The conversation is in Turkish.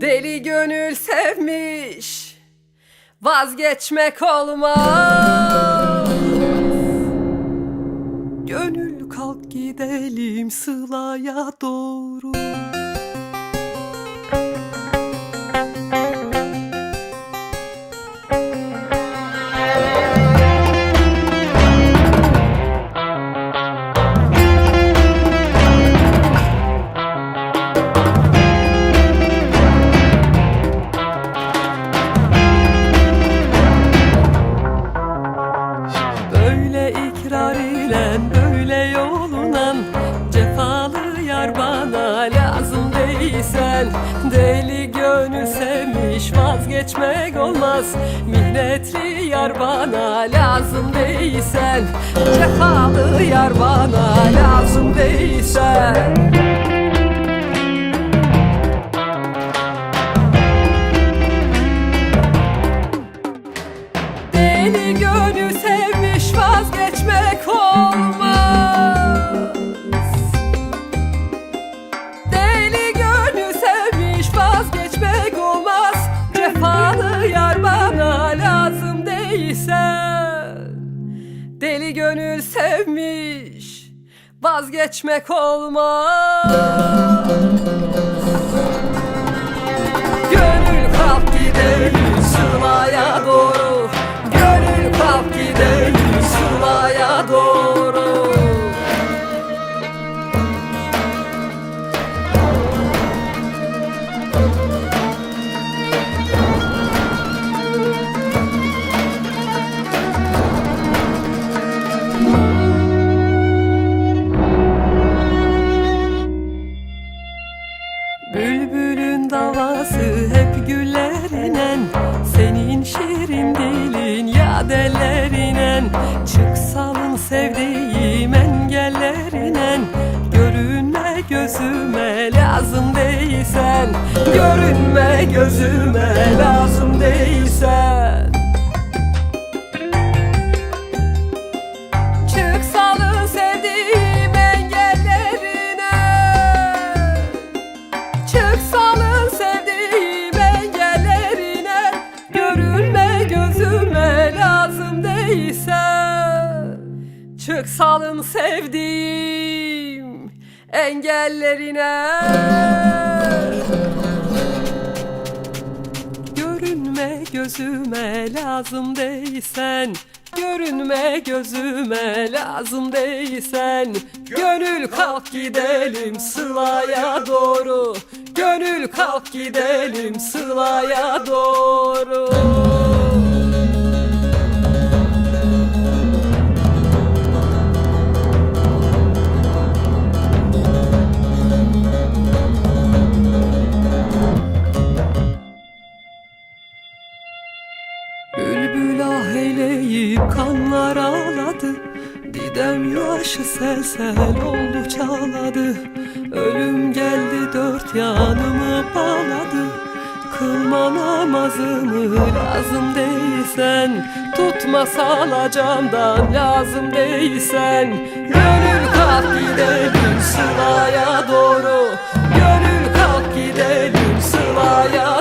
Deli gönül sevmiş Vazgeçmek olmaz Gönül kalk gidelim Sıla'ya doğru değilsen Deli gönül sevmiş vazgeçmek olmaz. Minnetli yar bana lazım değilsen. Cefalı yar bana lazım değilsen Deli gönül sevmiş vazgeçmek olmaz. Gönül kalk gidelim Sıla'ya engellerinen Görünme gözüme lazım değilsen. Görünme gözüme lazım değilsen Çıksalın sevdiğim engellerine. Görünme gözüme lazım değilsen Görünme gözüme lazım değilsen. Gönül kalk gidelim Sıla'ya doğru Gönül kalk gidelim Sıla'ya doğru Didem yaşı sel sel oldu çağladı Ölüm geldi dört yanımı bağladı. Kılma namazını lazım değilsen Tutma salacağımdan lazım değilsen. Gönül kalk gidelim Sıla'ya doğru Gönül kalk gidelim Sıla'ya